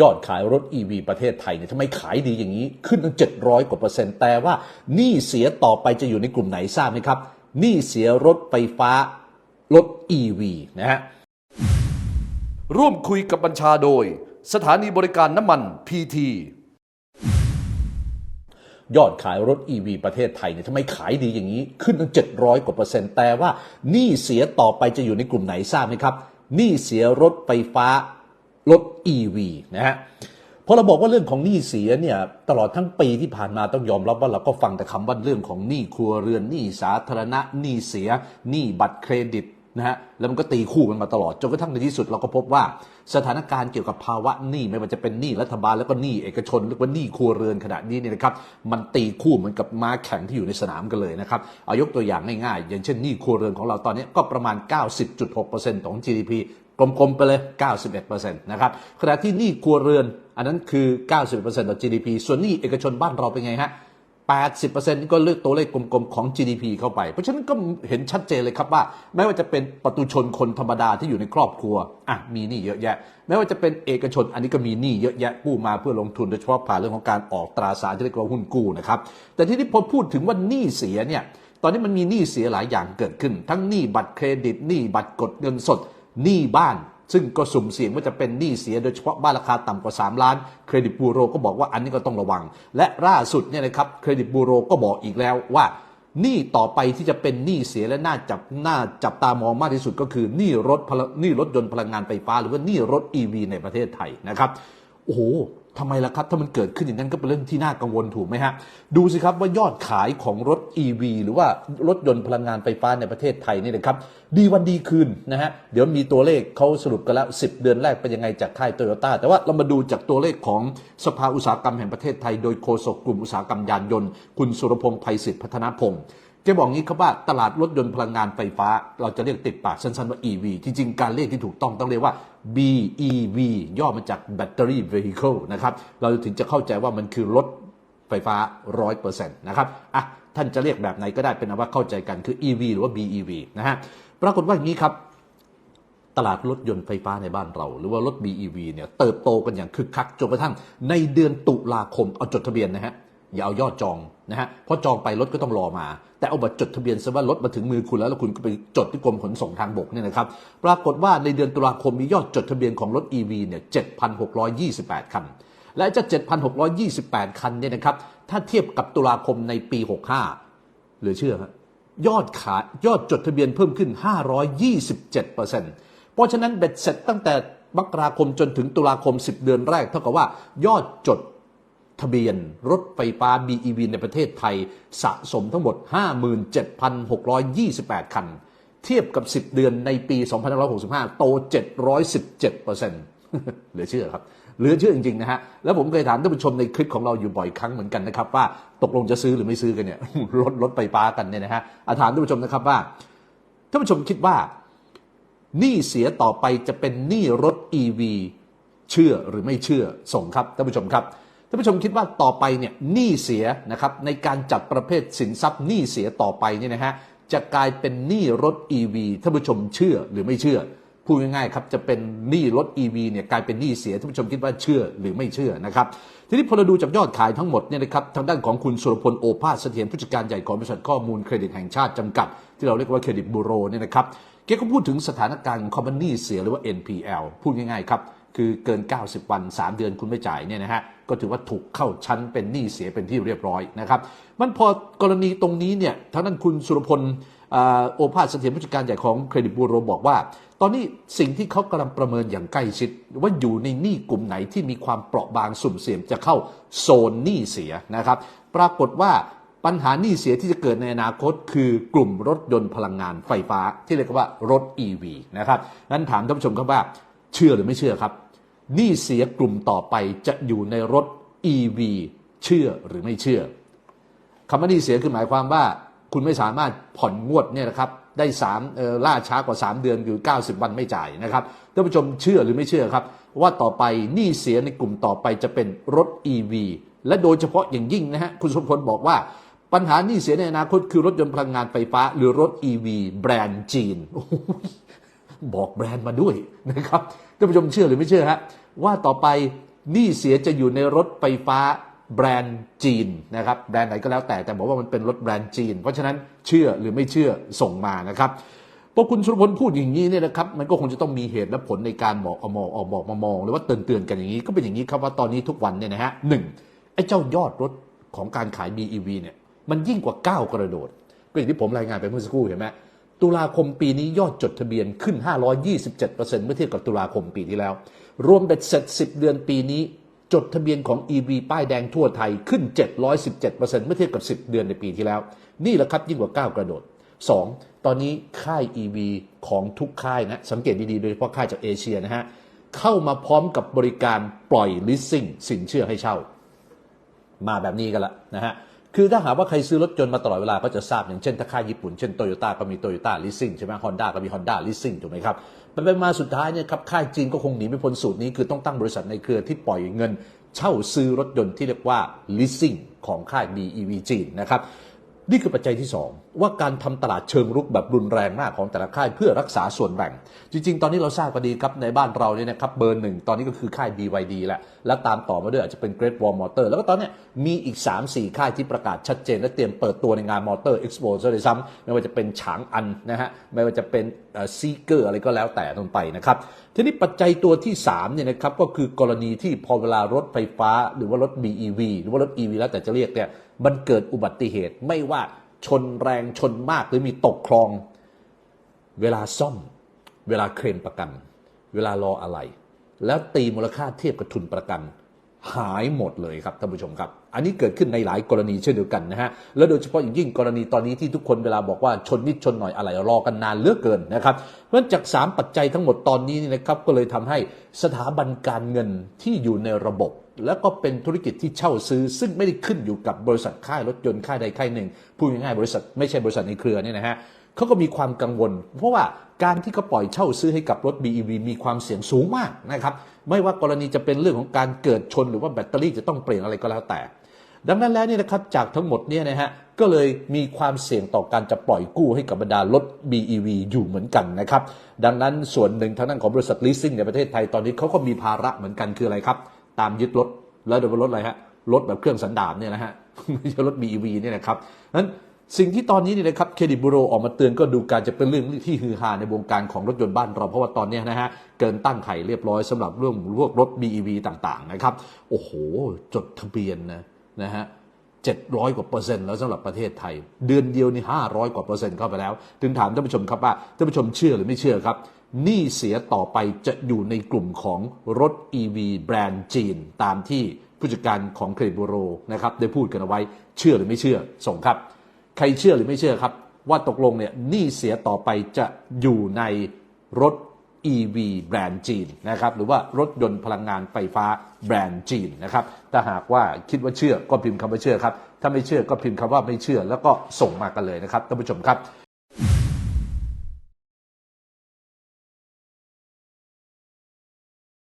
ยอดขายรถ EV ประเทศไทยเนี่ยทำไมขายดีอย่างนี้ขึ้นตั้ง 700 กว่าเปอร์เซ็นต์แต่ว่าหนี้เสียต่อไปจะอยู่ในกลุ่มไหนทราบไหมครับหนี้เสียรถไฟฟ้ารถ EV นะฮะร่วมคุยกับบัญชาโดย สถานีบริการน้ำมันพีทียอดขายรถ EV ประเทศไทยเนี่ยทำไมขายดีอย่างนี้ขึ้นตั้ง 700 กว่าเปอร์เซ็นต์แต่ว่าหนี้เสียต่อไปจะอยู่ในกลุ่มไหนทราบไหมครับหนี้เสียรถไฟฟ้า รถ EV นะฮะพอเราบอกว่าเรื่องของหนี้เสียเนี่ยตลอดทั้งปีที่ผ่านมาต้องยอมรับว่าเราก็ฟังแต่คำว่าเรื่องของหนี้ครัวเรือนหนี้สาธารณะหนี้เสียหนี้บัตรเครดิตนะฮะแล้วมันก็ตีคู่กันมาตลอดจนกระทั่งในที่สุดเราก็พบว่าสถานการณ์เกี่ยวกับภาวะหนี้ไม่ว่าจะเป็นหนี้รัฐบาลแล้วก็หนี้เอกชนหรือว่าหนี้ครัวเรือนขณะนี้เนี่ยนะครับมันตีคู่เหมือนกับม้าแข่งที่อยู่ในสนามกันเลยนะครับเอายกตัวอย่างง่ายๆ อย่างเช่นหนี้ครัวเรือนของเราตอนนี้ก็ประมาณ 90.6%ของ GDP ลมๆไปเลย 91%นะครับขณะที่หนี้ครัวเรือน อันนั้นคือ 91%ต่อ GDP ส่วนหนี้เอกชนบ้านเราเป็นไงฮะ80%นี่ก็เลือกตัวเลขกลมๆ ของ GDP เข้าไป เพราะฉะนั้นก็เห็นชัดเจนเลยครับว่า ไม่ว่าจะเป็นประตูชนคนธรรมดาที่อยู่ในครอบครัวอะมีหนี้เยอะแยะ ไม่ว่าจะเป็นเอกชนอันนี้ก็มีหนี้เยอะแยะกู้มาเพื่อลงทุนโดยเฉพาะผ่านเรื่องของการออกตราสารที่เรียกว่าหุ้นกู้นะครับ แต่ที่นี้พอพูดถึงว่าหนี้เสียเนี่ย ตอนนี้มันมีหนี้เสียหลายอย่างเกิดขึ้น ทั้งหนี้บัตรเครดิตหนี้บัตรกดเงินสด หนี้บ้าน ซึ่งก็สุ่มเสี่ยงว่าจะเป็นหนี้เสียโดยเฉพาะบ้านราคาต่ำกว่า 3 ล้าน เครดิตบูโรก็บอกว่าอันนี้ก็ต้องระวัง และล่าสุดเนี่ยนะครับเครดิตบูโรก็บอกอีกแล้วว่าหนี้ต่อไปที่จะเป็นหนี้เสียและน่าจับน่าจับตามองมากที่สุดก็คือหนี้รถพลังหนี้รถยนต์พลังงานไฟฟ้า หรือว่าหนี้รถ EV ในประเทศไทยนะครับโอ้โห ทำไมล่ะครับ ถ้ามันเกิดขึ้นอย่างนั้นก็เป็นเรื่องที่น่ากังวลถูกไหมฮะ ดูสิครับว่ายอดขายของรถ EV หรือว่ารถยนต์พลังงานไฟฟ้าในประเทศไทยนี่นะครับ ดีวันดีคืนนะฮะ เดี๋ยวมีตัวเลขเขาสรุปกันแล้ว 10 เดือนแรกเป็นยังไงจากค่ายโตโยต้าแต่ว่าเรามาดูจากตัวเลขของสภาอุตสาหกรรมแห่งประเทศไทย โดยโฆษกกลุ่มอุตสาหกรรมยานยนต์ คุณสุรพงษ์ไพศิษฐ์พัฒนพงศ์ แกบอกงี้ครับว่าตลาดรถยนต์พลังงานไฟฟ้า เราจะเรียกติดปากสั้นๆว่า EV จริง ๆ การเรียกที่ถูกต้องต้องเรียกว่า BEV ย่อมาจาก Battery Vehicle นะครับ เราถึงจะเข้าใจว่ามันคือรถไฟฟ้า 100%นะครับอะท่านจะเรียกแบบไหนก็ได้เป็นอาว่าเข้าใจกันคือ EV หรือว่า BEV นะฮะปรากฏว่าอย่างนี้ครับตลาดรถยนต์ไฟฟ้าในบ้านเรา หรือว่ารถ BEV เนี่ยเติบโตกันอย่างคึกคักจนกระทั่งในเดือนตุลาคมเอาจดทะเบียนนะฮะ อย่าเอายอดจองนะฮะเพราะจองไปรถก็ต้องรอมา แต่เอาบัตรจดทะเบียนซะว่ารถมาถึงมือคุณแล้วแล้วคุณก็ไปจดที่กรมขนส่งทางบกเนี่ยนะครับปรากฏว่าในเดือนตุลาคมมียอดจดทะเบียนของรถ EV เนี่ย7,628 คัน และจะ 7,628 คันเนี่ยนะครับถ้าเทียบกับตุลาคมในปี 65 เหลือเชื่อครับยอดขายยอดจดทะเบียนเพิ่มขึ้น 527%เพราะฉะนั้นเบ็ดเสร็จตั้งแต่มกราคมจนถึงตุลาคม 10 เดือนแรก เท่ากับว่ายอดจด ทะเบียนรถไฟฟ้า BEV ในประเทศไทย สะสมทั้งหมด 57,628 คัน เทียบกับ 10 เดือนในปี 2565 โต 717%เหลือเชื่อครับเหลือเชื่อจริงๆนะฮะ แล้วผมเคยถามท่านผู้ชมในคลิปของเราอยู่บ่อยครั้งเหมือนกันนะครับ ว่าตกลงจะซื้อหรือไม่ซื้อกันเนี่ยรถรถไฟฟ้ากันเนี่ยนะฮะอาถามท่านผู้ชมนะครับว่าท่านผู้ชมคิดว่าหนี้เสียต่อไปจะเป็นหนี้รถ EV เชื่อหรือไม่เชื่อส่งครับท่านผู้ชมครับ ท่านผู้ชมคิดว่าต่อไปเนี่ยหนี้เสียนะครับในการจัดประเภทสินทรัพย์หนี้เสียต่อไปเนี่ยนะฮะจะกลายเป็นหนี้รถ EV ท่านผู้ชมเชื่อหรือไม่เชื่อพูดง่ายๆครับจะเป็นหนี้รถ EV เนี่ยกลายเป็นหนี้เสียท่านผู้ชมคิดว่าเชื่อหรือไม่เชื่อนะครับทีนี้พอเราดูจากยอดขายทั้งหมดเนี่ยนะครับทางด้านของคุณสุรพลโอภาสเสถียรผู้จัดการใหญ่ของบริษัทข้อมูลเครดิตแห่งชาติจำกัด ที่เราเรียกว่าเครดิตบูโรเนี่ยนะครับแกก็พูดถึงสถานการณ์ของคอมมานี่เสียหรือว่า NPL พูดง่ายๆครับ คือเกิน 90 วัน 3 เดือนคุณไม่จ่ายเนี่ยนะฮะก็ถือว่าถูกเข้าชั้นเป็นหนี้เสียเป็นที่เรียบร้อยนะครับมันพอกรณีตรงนี้เนี่ยทางด้านคุณสุรพลโอภาสเสถียรผู้จัดการใหญ่ของเครดิตบูโรบอกว่า ตอนนี้สิ่งที่เขากำลังประเมินอย่างใกล้ชิด ว่าอยู่ในหนี้กลุ่มไหนที่มีความเปราะบางสุ่มเสี่ยงจะเข้าโซนหนี้เสียนะครับ ปรากฏว่าปัญหาหนี้เสียที่จะเกิดในอนาคต คือกลุ่มรถยนต์พลังงานไฟฟ้าที่เรียกว่า รถ EV นะครับนั้นถามท่านผู้ชมครับว่า เชื่อหรือไม่เชื่อครับหนี้เสียกลุ่มต่อไปจะอยู่ในรถ EV เชื่อหรือไม่เชื่อคำว่าหนี้เสียคือหมายความว่า คุณไม่สามารถผ่อนงวดเนี่ยนะครับได้สามล่าช้ากว่า 3 เดือนคือ 90 วันไม่จ่ายนะครับท่านผู้ชมเชื่อหรือไม่เชื่อครับ ว่าต่อไปหนี้เสียในกลุ่มต่อไปจะเป็นรถ EV และโดยเฉพาะอย่างยิ่งนะฮะคุณสมพลบอกว่าปัญหาหนี้เสียในอนาคตคือรถยนต์พลังงานไฟฟ้า หรือรถ EV แบรนด์จีน บอกแบรนด์มาด้วยนะครับท่านผู้ชมเชื่อหรือไม่เชื่อฮะว่าต่อไปหนี้เสียจะอยู่ในรถไฟฟ้าแบรนด์จีนนะครับแบรนด์ไหนก็แล้วแต่แต่บอกว่ามันเป็นรถแบรนด์จีน เพราะฉะนั้นเชื่อหรือไม่เชื่อส่งมานะครับพอคุณสุรพลพูดอย่างนี้เนี่ยนะครับมันก็คงจะต้องมีเหตุและผลในการบอกเอมองออกบอกมามอง หรือว่าเตือนเตือนๆกันอย่างนี้ก็เป็นอย่างนี้ครับว่าตอนนี้ทุกวันเนี่ยนะฮะหนึ่งไอ้เจ้ายอดรถของการขาย BEV เนี่ยมันยิ่งกว่าก้าวกระโดด ก็อย่างที่ผมรายงานไปเมื่อสักครู่เห็นไหม ตุลาคมปีนี้ยอดจดทะเบียนขึ้น 527%เมื่อเทียบกับตุลาคมปีที่แล้ว รวมเบ็ดเสร็จ 10 เดือนปีนี้จดทะเบียนของ EV ป้ายแดงทั่วไทยขึ้น 717%เมื่อเทียบกับ 10 เดือนในปีที่แล้ว นี่แหละครับยิ่งกว่าก้าวกระโดด 2. ตอนนี้ค่าย EV ของทุกค่ายนะ สังเกตดีๆ โดยเฉพาะค่ายจากเอเชียนะฮะ เข้ามาพร้อมกับบริการปล่อย leasing สินเชื่อให้เช่า มาแบบนี้กันละนะฮะ คือถ้าหากว่าใครซื้อรถยนต์มาตลอดเวลาก็จะทราบอย่างเช่นถ้าค่ายญี่ปุ่น เช่นโตโยต้าก็มีโตโยต้าลิสซิ่งใช่ไหมฮอนด้าก็มีฮอนด้าลิสซิ่งถูกไหมครับไปไปมาสุดท้ายเนี่ยครับค่ายจีนก็คงหนีไม่พ้นสูตรนี้คือต้องตั้งบริษัทในเครือที่ปล่อยเงิน เช่าซื้อรถยนต์ที่เรียกว่าลิสซิ่งของค่าย BEV จีนนะครับ นี่คือปัจจัยที่ 2 ว่าการทำตลาดเชิงรุกแบบรุนแรงมากของแต่ละค่ายเพื่อรักษาส่วนแบ่ง จริง ๆ ตอนนี้เราทราบกันดีครับในบ้านเราเนี่ยนะครับเบอร์หนึ่งตอนนี้ก็คือค่าย BYD แหละแล้วตามต่อมาด้วยอาจจะเป็น Great Wall Motor แล้วก็ตอนนี้มีอีก 3-4 ค่ายที่ประกาศชัดเจน และเตรียมเปิดตัวในงาน Motor Expo ซะเลยซ้ำไม่ว่าจะเป็นฉางอันนะฮะไม่ว่าจะเป็นซีเกอร์อะไรก็แล้วแต่ลงไปนะครับทีนี้ปัจจัยตัวที่3เนี่ยนะครับก็คือกรณีที่พอเวลารถไฟฟ้า หรือว่ารถ BEV หรือว่ารถ EV แล้วแต่จะเรียกเนี่ย มันเกิดอุบัติเหตุไม่ว่าชนแรงชนมากหรือมีตกคลอง เวลาซ่อม เวลาเคลมประกัน เวลารออะไร แล้วตีมูลค่าเทียบกับทุนประกัน หายหมดเลยครับท่านผู้ชมครับ อันนี้เกิดขึ้นในหลายกรณีเช่นเดียวกันนะฮะแล้วโดยเฉพาะอย่างยิ่งกรณีตอนนี้ที่ทุกคนเวลาบอกว่าชนนิดชนหน่อยอะไรรอกันนานเหลือกเกินนะครับเพราะฉะนั้นจาก 3 ปัจจัยทั้งหมดตอนนี้นี่นะครับก็เลยทำให้สถาบันการเงินที่อยู่ในระบบ แล้วก็เป็นธุรกิจที่เช่าซื้อ ซึ่งไม่ได้ขึ้นอยู่กับบริษัทค่ายรถยนต์ค่ายใดค่ายหนึ่งพูดง่ายๆบริษัทไม่ใช่บริษัทในเครือเนี่ยนะฮะเขาก็มีความกังวล เพราะว่าการที่เขาปล่อยเช่าซื้อให้กับรถ BEV มีความเสี่ยงสูงมากนะครับไม่ว่ากรณีจะเป็นเรื่องของการเกิดชนหรือว่าแบตเตอรี่จะต้องเปลี่ยนอะไรก็แล้วแต่ ดังนั้นแล้วเนี่ยนะครับจากทั้งหมดเนี่ยนะฮะก็เลยมีความเสี่ยงต่อการจะปล่อยกู้ให้กับบรรดารถ BEV อยู่เหมือนกันนะครับดังนั้นส่วนหนึ่งทางด้านของบริษัท leasing ในประเทศไทยตอนนี้เขาก็มีภาระเหมือนกันคืออะไรครับ ตามยึดรถแล้วโดยเฉพาะรถอะไรฮะรถแบบเครื่องสันดาปเนี่ยนะฮะไม่ใช่รถ BEV เนี่ยนะครับนั้นสิ่งที่ตอนนี้นี่นะครับเครดิตบูโรออกมาเตือนก็ดูการจะเป็นเรื่องที่ฮือฮาในวงการของรถยนต์บ้านเรา เพราะว่าตอนนี้นะฮะเกินตั้งไข่เรียบร้อยสำหรับเรื่องพวกรถ BEV ต่างๆนะครับโอ้โห จดทะเบียนนะนะฮะ700กว่าเปอร์เซ็นต์แล้วสำหรับประเทศไทย เดือนเดียวนี่500กว่าเปอร์เซ็นต์เข้าไปแล้ว ถึงถามท่านผู้ชมครับว่าท่านผู้ชมเชื่อหรือไม่เชื่อครับ หนี้เสียต่อไปจะอยู่ในกลุ่มของรถ EV แบรนด์จีน ตามที่ผู้จัดการของเครดิตบูโรนะครับได้พูดกันเอาไว้เชื่อหรือไม่เชื่อส่งครับ ใครเชื่อหรือไม่เชื่อครับ ว่าตกลงเนี่ยหนี้เสียต่อไปจะอยู่ในรถ EV แบรนด์จีนนะครับหรือว่ารถยนต์พลังงานไฟฟ้าแบรนด์จีนนะครับถ้าหากว่าคิดว่าเชื่อก็พิมพ์คำว่าเชื่อครับ ถ้าไม่เชื่อก็พิมพ์คำว่าไม่เชื่อ แล้วก็ส่งมากันเลยนะครับท่านผู้ชมครับ